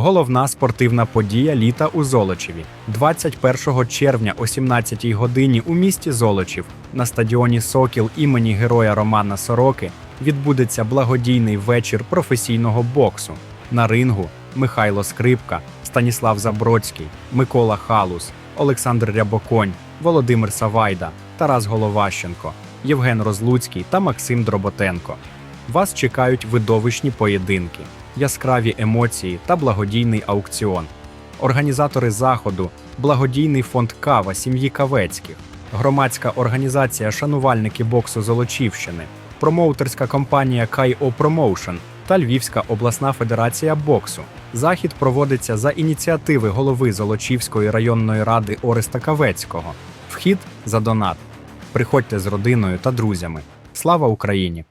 Головна спортивна подія літа у Золочеві. 21 червня о 17-й годині у місті Золочів на стадіоні Сокіл імені героя Романа Сороки відбудеться благодійний вечір професійного боксу. На рингу Михайло Скрипка, Станіслав Забродський, Микола Халус, Олександр Рябоконь, Володимир Савайда, Тарас Головащенко, Євген Розлуцький та Максим Дроботенко. Вас чекають видовищні поєдинки, яскраві емоції та благодійний аукціон. Організатори заходу благодійний фонд Кава сім'ї Кавецьких, громадська організація Шанувальники боксу Золочівщини, промоутерська компанія Кайо Промоушен та Львівська обласна федерація боксу. Захід проводиться за ініціативи голови Золочівської районної ради Ореста Кавецького. Вхід за донат. Приходьте з родиною та друзями. Слава Україні!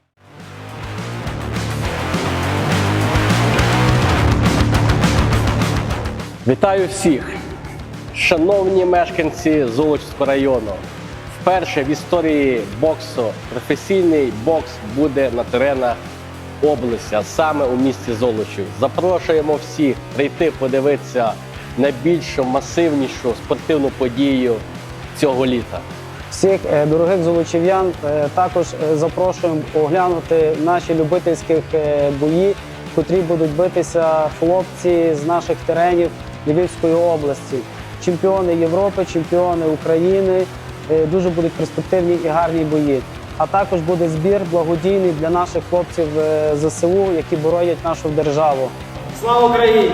Вітаю всіх! Шановні мешканці Золочівського району! Вперше в історії боксу професійний бокс буде на теренах області, а саме у місті Золочів. Запрошуємо всіх прийти подивитися найбільшу масивнішу спортивну подію цього літа. Всіх е, дорогих золочів'ян е, також е, запрошуємо оглянути наші любительські бої, котрі будуть битися хлопці з наших теренів Львівської області. Чемпіони Європи, чемпіони України. Е, Дуже будуть перспективні і гарні бої. А також буде збір благодійний для наших хлопців е, ЗСУ, які боронять нашу державу. Слава Україні!